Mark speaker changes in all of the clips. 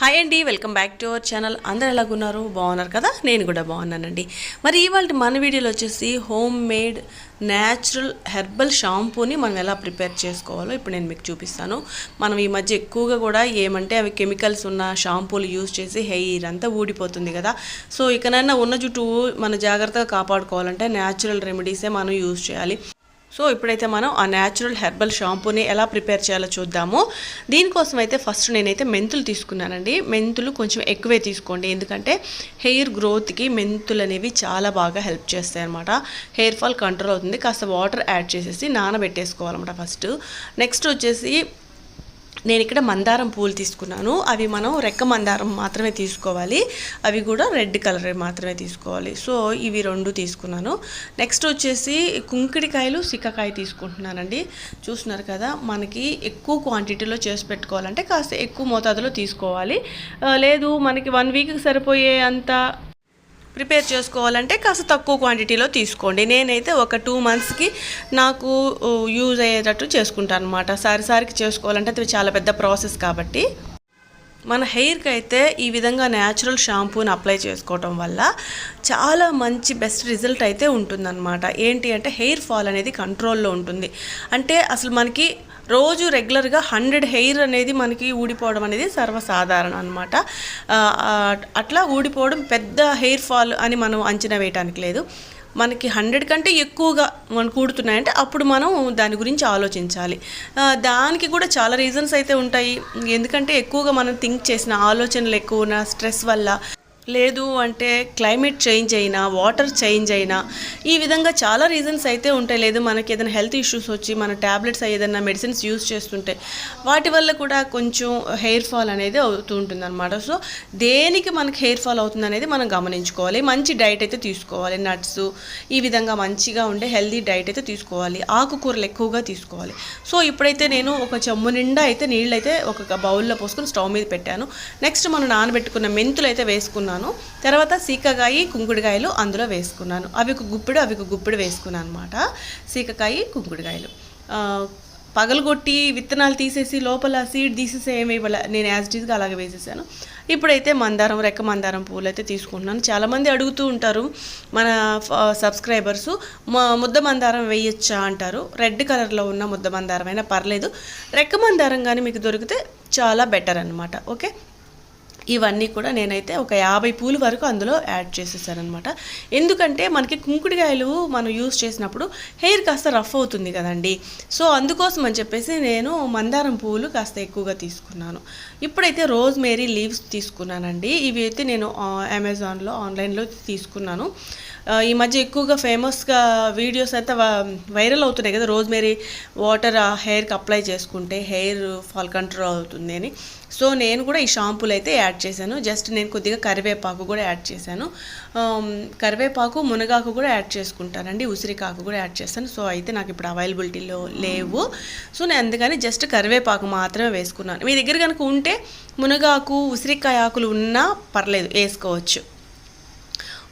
Speaker 1: Hi అండి welcome back to our channel అందరు ఎలాగున్నారు? బాగున్నారు కదా? నేను కూడా బాగున్నానండి. మరి ఇవాళ మన వీడియోలో వచ్చేసి హోమ్ మేడ్ న్యాచురల్ హెర్బల్ షాంపూని మనం ఎలా ప్రిపేర్ చేసుకోవాలో ఇప్పుడు నేను మీకు చూపిస్తాను. మనం ఈ మధ్య ఎక్కువగా కూడా ఏమంటే అవి కెమికల్స్ ఉన్న షాంపూలు యూజ్ చేసి హెయిర్ అంతా ఊడిపోతుంది కదా. సో ఇకనైనా ఉన్న జుట్టు మన జాగ్రత్తగా కాపాడుకోవాలంటే న్యాచురల్ రెమెడీసే మనం యూజ్ చేయాలి. సో ఇప్పుడైతే మనం ఆ న్యాచురల్ హెర్బల్ షాంపూని ఎలా ప్రిపేర్ చేయాలో చూద్దాము. దీనికోసం అయితే ఫస్ట్ నేనైతే మెంతులు తీసుకున్నానండి. మెంతులు కొంచెం ఎక్కువే తీసుకోండి. ఎందుకంటే హెయిర్ గ్రోత్కి మెంతులు అనేవి చాలా బాగా హెల్ప్ చేస్తాయి అనమాట హెయిర్ ఫాల్ కంట్రోల్ అవుతుంది. కాస్త వాటర్ యాడ్ చేసేసి నానబెట్టేసుకోవాలన్నమాట ఫస్ట్ నెక్స్ట్ వచ్చేసి నేను ఇక్కడ మందారం పూలు తీసుకున్నాను. అవి మనం రెక్క మందారం మాత్రమే తీసుకోవాలి. అవి కూడా రెడ్ కలర్ మాత్రమే తీసుకోవాలి. సో ఇవి రెండు తీసుకున్నాను. నెక్స్ట్ వచ్చేసి కుంకిడికాయలు సిక్కకాయ తీసుకుంటున్నానండి. చూస్తున్నారు కదా మనకి ఎక్కువ క్వాంటిటీలో చేసి పెట్టుకోవాలంటే కాస్త ఎక్కువ మోతాదులో తీసుకోవాలి. లేదు మనకి వన్ వీక్కి సరిపోయే అంత ప్రిపేర్ చేసుకోవాలంటే కాస్త తక్కువ క్వాంటిటీలో తీసుకోండి. నేనైతే ఒక టూ మంత్స్కి నాకు యూజ్ అయ్యేటట్టు చేసుకుంటాను అనమాట సారిసారికి చేసుకోవాలంటే అది చాలా పెద్ద ప్రాసెస్ కాబట్టి. మన హెయిర్కి అయితే ఈ విధంగా న్యాచురల్ షాంపూని అప్లై చేసుకోవటం వల్ల చాలా మంచి బెస్ట్ రిజల్ట్ అయితే ఉంటుందన్నమాట. ఏంటి అంటే హెయిర్ ఫాల్ అనేది కంట్రోల్లో ఉంటుంది. అంటే అసలు మనకి రోజు రెగ్యులర్గా హండ్రెడ్ హెయిర్ అనేది మనకి ఊడిపోవడం అనేది సర్వసాధారణం అనమాట అట్లా ఊడిపోవడం పెద్ద హెయిర్ ఫాల్ అని మనం అంచనా వేయటానికి లేదు. మనకి హండ్రెడ్ కంటే ఎక్కువగా మనకు కూడుతున్నాయంటే అప్పుడు మనం దాని గురించి ఆలోచించాలి. దానికి కూడా చాలా రీజన్స్ అయితే ఉంటాయి. ఎందుకంటే ఎక్కువగా మనం థింక్ చేసిన ఆలోచనలు ఎక్కువ స్ట్రెస్ వల్ల లేదు అంటే క్లైమేట్ చేంజ్ అయినా వాటర్ చేంజ్ అయినా ఈ విధంగా చాలా రీజన్స్ అయితే ఉంటాయి. లేదు మనకి ఏదైనా హెల్త్ ఇష్యూస్ వచ్చి మన ట్యాబ్లెట్స్ ఏదైనా మెడిసిన్స్ యూస్ చేస్తుంటే వాటి వల్ల కూడా కొంచెం హెయిర్ ఫాల్ అనేది అవుతూ ఉంటుంది అనమాట సో దేనికి మనకి హెయిర్ ఫాల్ అవుతుంది అనేది మనం గమనించుకోవాలి. మంచి డైట్ అయితే తీసుకోవాలి. నట్స్ ఈ విధంగా మంచిగా ఉండే హెల్దీ డైట్ అయితే తీసుకోవాలి. ఆకుకూరలు ఎక్కువగా తీసుకోవాలి. సో ఇప్పుడైతే నేను ఒక చెమ్ము నిండా అయితే నీళ్ళు అయితే ఒక బౌల్లో పోసుకొని స్టవ్ మీద పెట్టాను. నెక్స్ట్ మనం నానబెట్టుకున్న మెంతులు అయితే వేసుకున్నాను. తర్వాత సీకకాయ కుంకుడుకాయలు అందులో వేసుకున్నాను. అవి ఒక గుప్పిడు అవి ఒక గుప్పిడు వేసుకున్నాను అనమాట సీకకాయ కుంకుడుకాయలు. పగలగొట్టి విత్తనాలు తీసేసి లోపల సీడ్ తీసేసి ఏమి నేను యాజ్ టీజ్గా అలాగే వేసేసాను. ఇప్పుడైతే మందారం రెక్క మందారం పూలు అయితే తీసుకుంటున్నాను. చాలామంది అడుగుతూ ఉంటారు మన సబ్స్క్రైబర్స్ ముద్ద మందారం వేయొచ్చా అంటారు. రెడ్ కలర్లో ఉన్న ముద్ద మందారం అయినా పర్లేదు. రెక్క మందారం కానీ మీకు దొరికితే చాలా బెటర్ అనమాట ఓకే? ఇవన్నీ కూడా నేనైతే ఒక యాభై పూలు వరకు అందులో యాడ్ చేసేసానమాట ఎందుకంటే మనకి కుంకుడుకాయలు మనం యూస్ చేసినప్పుడు హెయిర్ కాస్త రఫ్ అవుతుంది కదండి. సో అందుకోసం అని చెప్పేసి నేను మందారం పూలు కాస్త ఎక్కువగా తీసుకున్నాను. ఇప్పుడైతే రోజ్ మేరీ లీవ్స్ తీసుకున్నానండి. ఇవి అయితే నేను అమెజాన్లో ఆన్లైన్లో తీసుకున్నాను. ఈ మధ్య ఎక్కువగా ఫేమస్గా వీడియోస్ అయితే వ- వైరల్ అవుతున్నాయి కదా రోజ్మేరీ వాటర్ ఆ హెయిర్కి అప్లై చేసుకుంటే హెయిర్ ఫాల్ కంట్రోల్ అవుతుంది అని. సో నేను కూడా ఈ షాంపూలు అయితే యాడ్ చేశాను. జస్ట్ నేను కొద్దిగా కరివేపాకు కూడా యాడ్ చేశాను. కరివేపాకు మునగాకు కూడా యాడ్ చేసుకుంటానండి. ఉసిరికాకు కూడా యాడ్ చేస్తాను. సో అయితే నాకు ఇప్పుడు అవైలబిలిటీలో లేవు. సో నేను అందుకని జస్ట్ కరివేపాకు మాత్రమే వేసుకున్నాను. మీ దగ్గర కనుక ఉంటే మునగాకు ఉసిరికాయ ఆకులు ఉన్నా పర్లేదు వేసుకోవచ్చు.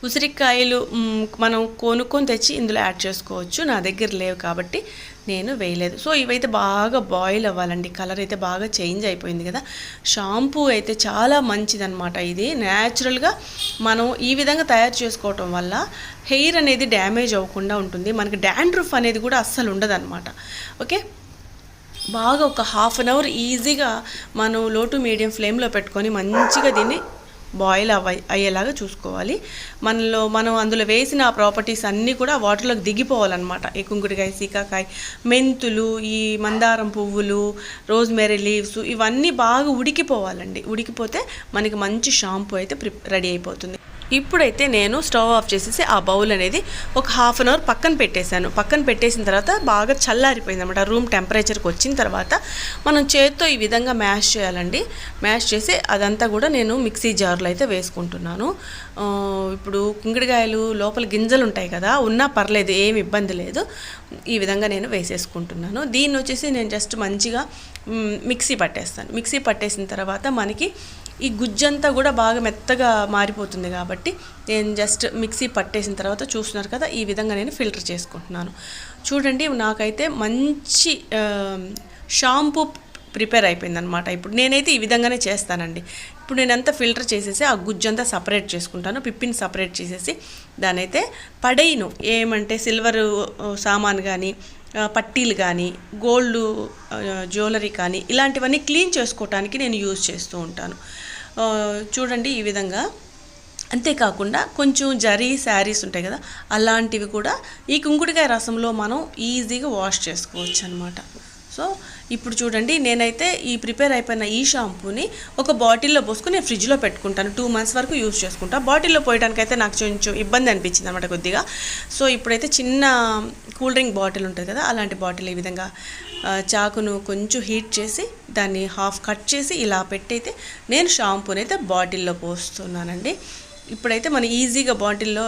Speaker 1: ఉసిరికాయలు మనం కొనుక్కొని తెచ్చి ఇందులో యాడ్ చేసుకోవచ్చు. నా దగ్గర లేవు కాబట్టి నేను వేయలేదు. సో ఇవైతే బాగా బాయిల్ అవ్వాలండి. కలర్ అయితే బాగా చేంజ్ అయిపోయింది కదా. షాంపూ అయితే చాలా మంచిదనమాట ఇది. న్యాచురల్గా మనం ఈ విధంగా తయారు చేసుకోవటం వల్ల హెయిర్ అనేది డ్యామేజ్ అవ్వకుండా ఉంటుంది. మనకి డాండ్రఫ్ అనేది కూడా అస్సలు ఉండదన్నమాట. ఓకే? బాగా ఒక హాఫ్ అన్ అవర్ ఈజీగా మనం లో టు మీడియం ఫ్లేమ్లో పెట్టుకొని మంచిగా దీన్ని బాయిల్ అవ్వ అయ్యేలాగా చూసుకోవాలి. మనలో మనం అందులో వేసిన ఆ ప్రాపర్టీస్ అన్నీ కూడా వాటర్లోకి దిగిపోవాలన్నమాట. ఈ కుంకుడికాయ సీకాకాయ మెంతులు ఈ మందారం పువ్వులు రోజ్మెరీ లీవ్స్ ఇవన్నీ బాగా ఉడికిపోవాలండి. ఉడికిపోతే మనకి మంచి షాంపూ అయితే ప్రి రెడీ అయిపోతుంది. ఇప్పుడైతే నేను స్టవ్ ఆఫ్ చేసేసి ఆ బౌల్ అనేది ఒక హాఫ్ అన్ అవర్ పక్కన పెట్టేశాను. పక్కన పెట్టేసిన తర్వాత బాగా చల్లారిపోయింది అనమాట రూమ్ టెంపరేచర్కి వచ్చిన తర్వాత మనం చేత్తో ఈ విధంగా మ్యాష్ చేయాలండి. మ్యాష్ చేసి అదంతా కూడా నేను మిక్సీ జార్లో అయితే వేసుకుంటున్నాను. ఇప్పుడు కుంగిడికాయలు లోపల గింజలు ఉంటాయి కదా ఉన్నా పర్లేదు ఏం ఇబ్బంది లేదు. ఈ విధంగా నేను వేసేసుకుంటున్నాను. దీన్ని వచ్చేసి నేను జస్ట్ మంచిగా మిక్సీ పట్టేస్తాను. మిక్సీ పట్టేసిన తర్వాత మనకి ఈ గుజ్జంతా కూడా బాగా మెత్తగా మారిపోతుంది కాబట్టి నేను జస్ట్ మిక్సీ పట్టేసిన తర్వాత చూస్తున్నారు కదా ఈ విధంగా నేను ఫిల్టర్ చేసుకుంటున్నాను. చూడండి నాకైతే మంచి షాంపూ ప్రిపేర్ అయిపోయింది అనమాట ఇప్పుడు నేనైతే ఈ విధంగానే చేస్తానండి. ఇప్పుడు నేను అంతా ఫిల్టర్ చేసేసి ఆ గుజ్జంతా సపరేట్ చేసుకుంటాను పిప్పిని సపరేట్ చేసేసి దానైతే పడేయను. ఏమంటే సిల్వర్ సామాన్ కానీ పట్టీలు కానీ గోల్డ్ జ్యువెలరీ కానీ ఇలాంటివన్నీ క్లీన్ చేసుకోవటానికి నేను యూజ్ చేస్తూ ఉంటాను. చూడండి ఈ విధంగా. అంతేకాకుండా కొంచెం జరీ శారీస్ ఉంటాయి కదా అలాంటివి కూడా ఈ కుంకుడికాయ రసంలో మనం ఈజీగా వాష్ చేసుకోవచ్చు అనమాట సో ఇప్పుడు చూడండి నేనైతే ఈ ప్రిపేర్ అయిపోయిన ఈ షాంపూని ఒక బాటిల్లో పోసుకుని నేను ఫ్రిడ్జ్లో పెట్టుకుంటాను. టూ మంత్స్ వరకు యూజ్ చేసుకుంటాను బాటిల్లో పోయడానికి అయితే నాకు కొంచెం ఇబ్బంది అనిపించింది అనమాట కొద్దిగా. సో ఇప్పుడైతే చిన్న కూల్ డ్రింక్ బాటిల్ ఉంటుంది కదా అలాంటి బాటిల్ ఈ విధంగా చాకును కొంచెం హీట్ చేసి దాన్ని హాఫ్ కట్ చేసి ఇలా పెట్టయితే నేను షాంపూని అయితే బాటిల్లో పోస్తున్నానండి. ఇప్పుడైతే మనం ఈజీగా బాటిల్లో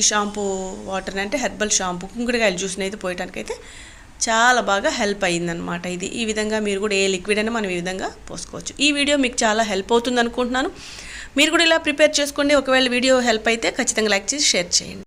Speaker 1: ఈ షాంపూ వాటర్ అంటే హెర్బల్ షాంపూ కుంకుడుకాయలు జ్యూస్ని అయితే పోయడానికి చాలా బాగా హెల్ప్ అయ్యిందనమాట ఇది. ఈ విధంగా మీరు కూడా ఏ లిక్విడ్ అయినా మనం ఈ విధంగా పోసుకోవచ్చు. ఈ వీడియో మీకు చాలా హెల్ప్ అవుతుంది అనుకుంటున్నాను మీరు కూడా ఇలా ప్రిపేర్ చేసుకోండి. ఒకవేళ వీడియో హెల్ప్ అయితే ఖచ్చితంగా లైక్ చేసి షేర్ చేయండి.